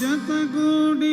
ಜತಗೂಡಿ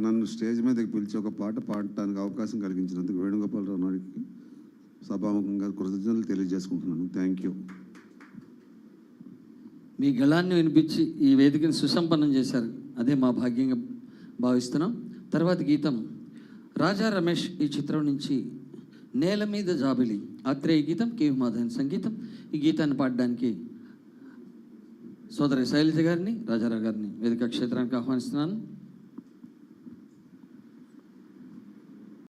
నన్ను స్టేజ్ మీదకి పిలిచి ఒక పాట పాడటానికి అవకాశం కలిగించినందుకు వేణుగోపాలరావు గారికి సభాముఖంగా కృతజ్ఞతలు తెలియజేసుకుంటున్నాను. థ్యాంక్ యూ మీ గళాన్ని వినిపించి ఈ వేదికను సుసంపన్నం చేశారు. అదే మా భాగ్యంగా భావిస్తున్నాం. తర్వాత గీతం. రాజా రమేష్ ఈ చిత్రం నుంచి నేల మీద జాబిలి. ఆత్రేయ గీతం కేవి మాధవన్ సంగీతం. ఈ గీతాన్ని పాడడానికి సోదరి శైలజ గారిని రాజారావు గారిని వేదిక క్షేత్రానికి ఆహ్వానిస్తున్నాను.